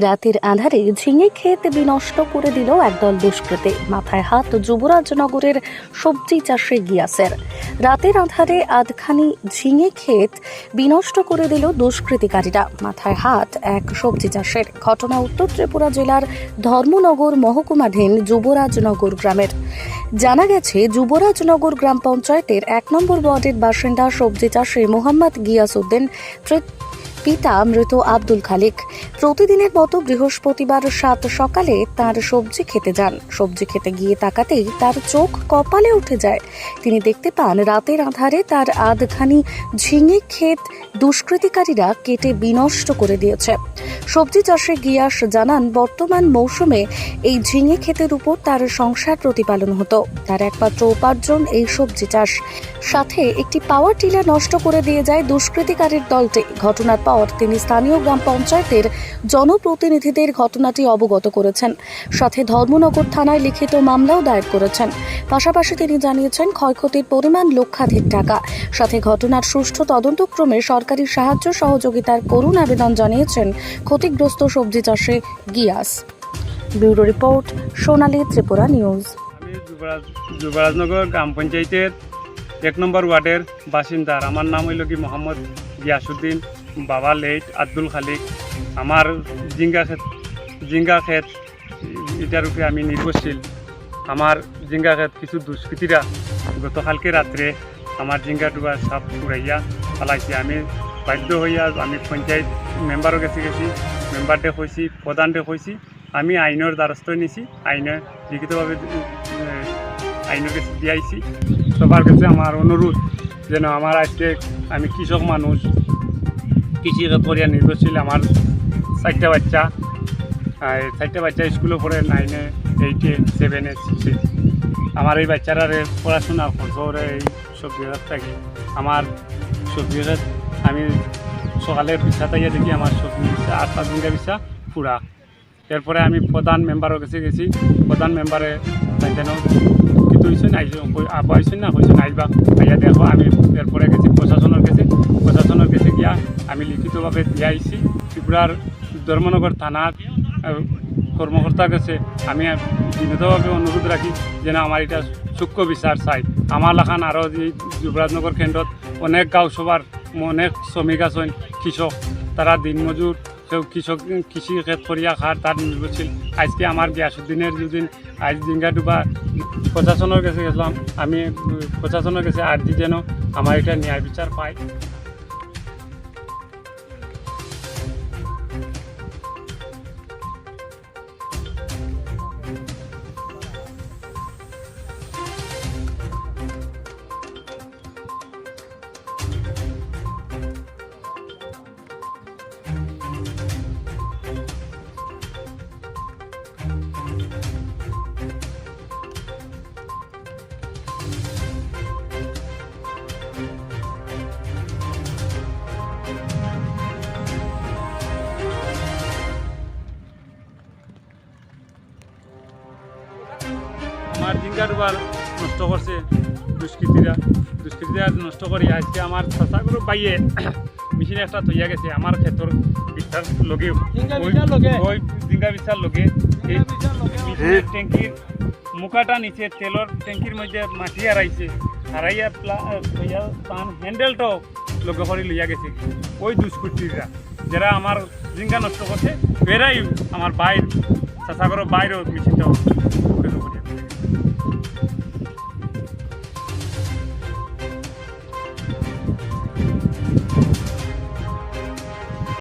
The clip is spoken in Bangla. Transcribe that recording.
রাতের আধারে ঝিঙে ক্ষেত বিনষ্ট করে দিল একদল দুষ্কৃতী। মাথায় হাত যুবরাজনগরের সবজি চাষে গিয়াসের রাতের আধারে আধখানি ঝিঙে ক্ষেত বিনষ্ট করে দিল দুষ্কৃতিকারীরা। মাথায় হাত এক সবজি চাষের। ঘটনা উত্তর ত্রিপুরা জেলার ধর্মনগর মহকুমাধীন যুবরাজনগর গ্রামের। জানা গেছে, যুবরাজনগর গ্রাম পঞ্চায়েতের এক নম্বর ওয়ার্ডের বাসিন্দা সবজি চাষে মোহাম্মদ গিয়াস উদ্দিন তৃ- পিতা মৃত আব্দুল খালিক। প্রতিদিনের মতো বৃহস্পতিবার সাত সকালে তার সবজি খেতে যান। সবজি খেতে গিয়ে তাকাতেই তার চোখ কপালে উঠে যায়। তিনি দেখতে পান, রাতের আধারে তার আধখানি ঝিঙে ক্ষেত দুষ্কৃতিকারীরা কেটে বিনষ্ট করে দিয়েছে। সবজি চাষে গিয়াস জানান, বর্তমান মৌসুমে এই ঝিঙে ক্ষেতের উপর তার সংসার প্রতিপালন হতো। তার একমাত্র উপার্জন এই সবজি চাষ। সাথে একটি পাওয়ার টিলার নষ্ট করে দিয়ে যায় দুষ্কৃতিকারীর দলটি। ঘটনার পর তিনি স্থানীয় গ্রাম পঞ্চায়েতের জনপ্রতিনিধিদের ঘটনাটি অবগত করেছেন। সাথে ধর্মনগর থানায় লিখিত মামলাও দায়ের করেছেন। পাশাপাশি তিনি জানিয়েছেন, ক্ষয়ক্ষতির পরিমাণ লক্ষাধিক টাকা। সাথে ঘটনার সুষ্ঠু তদন্তক্রমে সরকারি সাহায্য সহযোগিতার করুণ আবেদন জানিয়েছেন ক্ষতিগ্রস্ত সবজি চাষে Giyas. Bureau report, Sonali Tripura news. Jubarajnagar গ্রাম পঞ্চায়েতের এক নম্বর ওয়ার্ডের বাসিন্দার আমার নাম হইল কি মোহাম্মদ গিয়াসুদ্দিন বাবা লেট আব্দুল খালিক। আমার জিঙ্গা খেত জিঙ্গা খেত এটার উপরে আমি নির্ভরশীল। আমার জিঙ্গা খেত কিছু দুষ্কৃতীরা গতকালকে রাত্রে আমার জিঙ্গা ডুবা সব উড়াইয়া পালাইছে। আমি বাধ্য হইয়া আমি পঞ্চায়েত মেম্বারও গেছি গেছি মেম্বারটে কইছি প্রধানটে কইছি আমি আইনের দ্বারস্থ নিছি, আইনে লিখিতভাবে আইনের কাছে দিয়াইছি। সবার কাছে আমার অনুরোধ যেন আমার আজকে আমি কৃষক মানুষ কৃষি করিয়া নির্ভরশীল আমার চারটা বাচ্চা চারটা বাচ্চা স্কুলে পড়ে নাইনে এইটে সেভেনে সিক্সে আমার এই বাচ্চারা পড়াশোনা খরচ এই সবজি হাজার থাকি আমার সবজি হাজার আমি সকালে পিসা তাইয়া দেখি আমার সবজি পিসা আট পাঁচ দিনকা পিসা পুরা। এরপরে আমি প্রধান মেম্বারও কাছে গেছি। প্রধান মেম্বারে যেন কিন্তু হয়েছেন আবার হয়েছেন না? হয়েছেন আইবা আইয়া দেখো, আমি এরপরে গেছি প্রশাসনের কাছে। প্রশাসনের কাছে গিয়া আমি লিখিতভাবে দিয়ে আইছি ত্রিপুরার ধর্মনগর থানার কর্মকর্তার কাছে আমি বিনীতভাবে অনুরোধ রাখি যেন আমার এটা সূক্ষ্ম বিচার চাই। আমার লাখান আরও যুবরাজনগর কেন্দ্রত অনেক গাঁও সবার অনেক শ্রমিক আছেন, কৃষক। তারা দিনমজুর কেউ কৃষক, কৃষি ক্ষেত করিয়া খার তার নির্ভরশীল আজকে আমার গিয়াসুদ্দিনের যদি আজ জিঙ্গা ডুবা প্রশাসনের কাছে গেছিলাম। আমি প্রশাসনের কাছে আর্জি যেন আমার এটা ন্যায় বিচার পাই আমার জিঙ্গা ডুবার নষ্ট করছে দুষ্কৃতীরা। দুষ্কৃতীরা নষ্ট করি আজকে আমার চাষাগুলো পাইয়ে মেশিন একটা থইয়া গেছে আমার ক্ষেতর বিস্তার লগে। ওই- জিঙ্গা বিচার লগে। এই ট্যাঙ্কির মুখাটা নিচে তেলর ট্যাঙ্কির মধ্যে মাটি হারাইছে হারাইয়া হইয়া তান হ্যান্ডেলটাও লগে করে লইয়া গেছে। ওই দুষ্কৃতীরা যারা আমার জিঙ্গা নষ্ট করছে বেড়াই আমার বাইর চাষাগর বাইরেও করে